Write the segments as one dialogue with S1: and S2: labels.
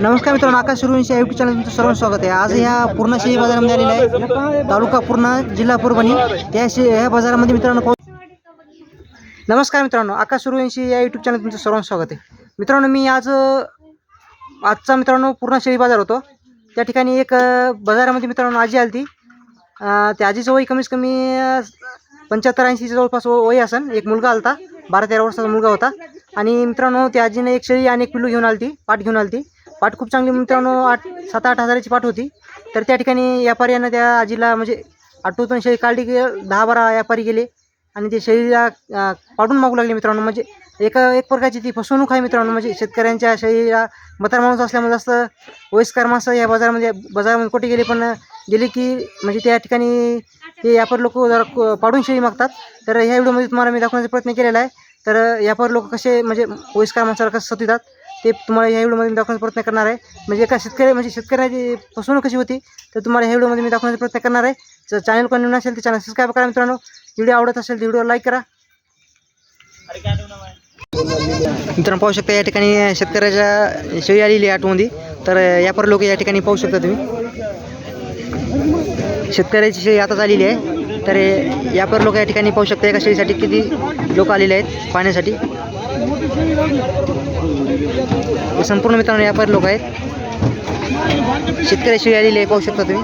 S1: नमस्कार मित्रांनो आकाश Survanshi YouTube channel तुमचं सर्व स्वागत आहे. आज ह्या पूर्ण शेळी बाजारामध्ये आलेला आहे. तालुका पूर्णा जिल्हा परभणी. त्या शे ह्या बाजारामध्ये मित्रांनो पाहू नमस्कार मित्रांनो आकाश सुरवंशी या यूट्यूब चॅनल तुमचं सर्व स्वागत आहे. मित्रांनो मी आज आजचा मित्रांनो पूर्ण शेळी बाजार होतो. त्या ठिकाणी एक बाजारामध्ये मित्रांनो आजी आली ती त्या आजीचं वय कमीत कमी पंच्याहत्तर ऐंशीच्या जवळपास व- वय असन. एक मुलगा आलता बारा तेरा वर्षाचा मुलगा होता. आणि मित्रांनो त्या आजीने एक शेळी आणि एक पिल्लू घेऊन आली ती पाठ घेऊन आली ती पाठ खूप चांगली मित्रांनो आठ सात आठ हजाराची पाठ होती. तर त्या ठिकाणी व्यापाऱ्यानं त्या आजीला म्हणजे आठवतून शेळी काढली की दहा बारा व्यापारी गेले आणि ते शेळीला पाडून मागू लागले मित्रांनो. म्हणजे एका एक प्रकारची ती फसवणूक आहे मित्रांनो. म्हणजे शेतकऱ्यांच्या शेळीला मतार माणूस असल्यामुळे जास्त वयस्कर माणसं या बाजारामध्ये बाजारामध्ये कुठे गेले पण गेले की म्हणजे त्या ठिकाणी ते व्यापारी लोक जरा पाडून शेळी मागतात. तर ह्या व्हिडिओमध्ये तुम्हाला मी दाखवण्याचा प्रयत्न केलेला आहे. तर व्यापारी लोक कसे म्हणजे वयस्कर माणसाला कसं सतवितात ते तुम्हाला ह्या व्हिडिओमध्ये दाखवण्याचा प्रयत्न करणार आहे. म्हणजे एका शेतकरी म्हणजे शेतकऱ्याची फसवणूक कशी होती तर तुम्हाला ह्या व्हिडिओमध्ये मी दाखवण्याचा प्रयत्न करणार आहे. जर चॅनल कोणी नसेल असेल तर चॅनल सबस्क्राईब करा मित्रांनो. व्हिडिओ आवडत असेल तर व्हिडिओ लाईक करा. मित्रांनो पाहू शकता या ठिकाणी शेतकऱ्याच्या शेळी आलेली आहे आठवमध्ये तर यापर लोक या ठिकाणी पाहू शकता तुम्ही. शेतकऱ्याची शेळी आताच आलेली आहे. तर यापर लोक या ठिकाणी पाहू शकता एका शेळीसाठी किती लोक आलेले आहेत पाहण्यासाठी. हे संपूर्ण मित्रांनो व्यापारी लोक आहेत. शेतकरी शेळी आलेली आहे पाहू शकता तुम्ही.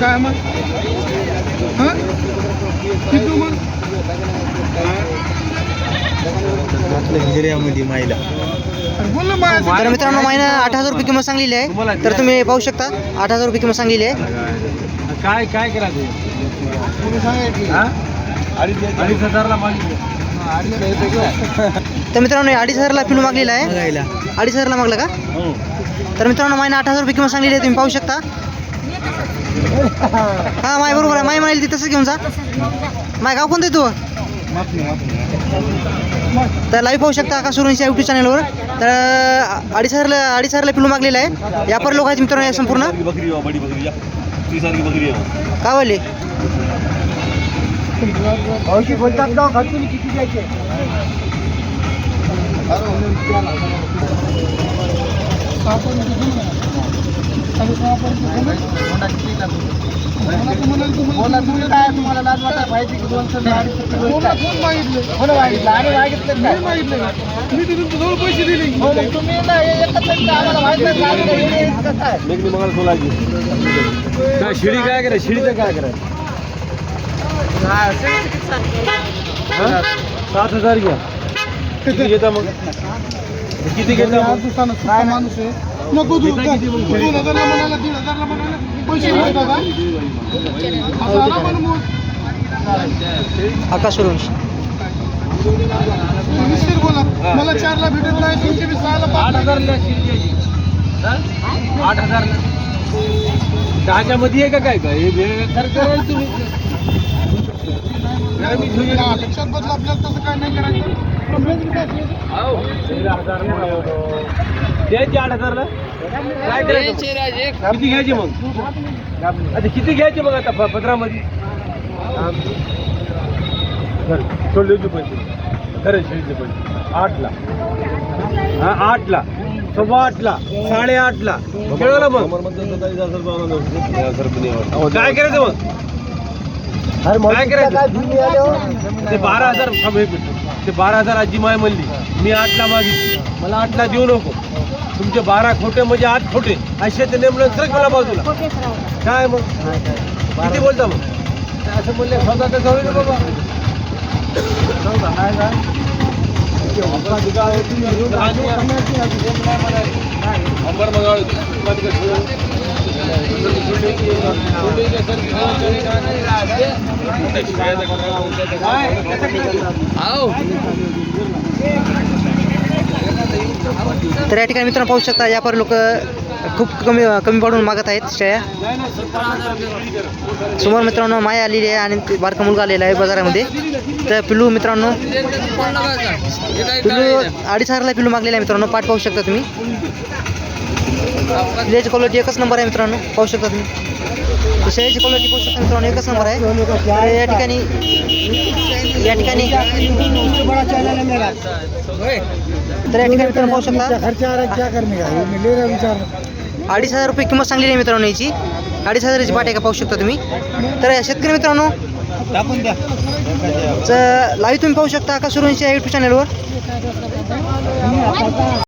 S2: काय मग? हां? किती मग?
S1: तर मित्रांनो महिना आठ हजार रुपये किंमत सांगलेली आहे. तर तुम्ही पाहू शकता आठ हजार रुपये किंमत सांगलेली आहे.
S3: काय काय
S2: सांगायची
S3: अडीच हजारला
S1: तर मित्रांनो अडीच हजारला पिलू मागलेला आहे. अडीच हजारला मागला का?
S3: हो.
S1: तर मित्रांनो मायना आठ हजार रुपये किंमत सांगलेली आहे तुम्ही पाहू शकता. हा माय बरोबर आहे. माय म्हणाली ती तसंच घेऊन जा. माय गाव कोणतं तू? तर लाईव्ह पाहू शकता आकाश सुरूंच्या यूट्यूब चॅनलवर तर अडीच हजारला अडीच हजारला पिलू मागलेला आहे. व्यापारी लोक आहेत मित्रांनो या संपूर्ण.
S3: बकरी बडी बकरी या तीस हजार की बकरी आहे.
S1: का वाले?
S2: बोलतात मी तिथून जवळ पैसे दिले तुम्ही आम्हाला माहीत
S3: काय शिडी काय शिडीचं काय कराय सात हजार घ्या. किती घेता मग? किती घेता
S2: माणूस आहे नको तू दोन हजारला म्हणाला दीड हजारला म्हणाला. पैसे मिळतात असं आला पण मग.
S1: आकाश सुरूंश
S2: निश्चित बोला मला चारला भेटत नाही तुमचे बी सहाला
S3: आठ
S2: पाच
S3: हजारला? आठ हजार दहाच्या मध्ये आहे का काय? काय हे तुम्ही?
S2: बदल आपल्याला तसं काय नाही करायचं.
S3: द्यायची आठ हजारला? काय करायचं? किती घ्यायची मग? आता किती घ्यायची मग आता पत्रामध्ये? बरं, सोड द्यायचे पैसे. खरं शेळीचे पैसे. आठला. हा आठला. सव्वा आठला. साडेआठला केळवलं मग? काय करायचं मग? काय करायचं? ते बारा हजार ते बारा हजार आजी माय म्हणली मी आठला मागितली. मला आठला देऊ नको. तुमचे बारा खोटे म्हणजे आठ खोटे. असे ते नेमलं सरक मला बाजूला. काय मग? किती बोलता मग? असं बोलले सौदा तर जाऊ बाबा? अंबर मंगाळ
S1: तर या ठिकाणी मित्रांनो पाहू शकता व्यापारी लोक खूप कमी कमी पडून मागत आहेत शेळ्या समोर मित्रांनो माया आलेली आहे आणि बारका मुलगा आलेला आहे बाजारामध्ये. तर पिल्लू मित्रांनो पिल्लू अडीच हजारला पिल्लू मागलेला आहे मित्रांनो पाठ पाहू शकता तुम्ही. पिल्याची क्वालिटी एकच नंबर आहे मित्रांनो पाहू शकता तुम्ही. शेळ्याची क्वालिटी पाहू शकता मित्रांनो एकच नंबर आहे. या ठिकाणी या ठिकाणी तर या ठिकाणी मित्रांनो पाहू शकता. अडीच हजार रुपये किंमत सांगलेली आहे मित्रांनो याची. अडीच हजाराची पाट आहे का पाहू शकता तुम्ही. तर शेतकरी मित्रांनो लाईव्ह तुम्ही पाहू शकता आकाश सुरूंच्या यूट्यूब चॅनलवर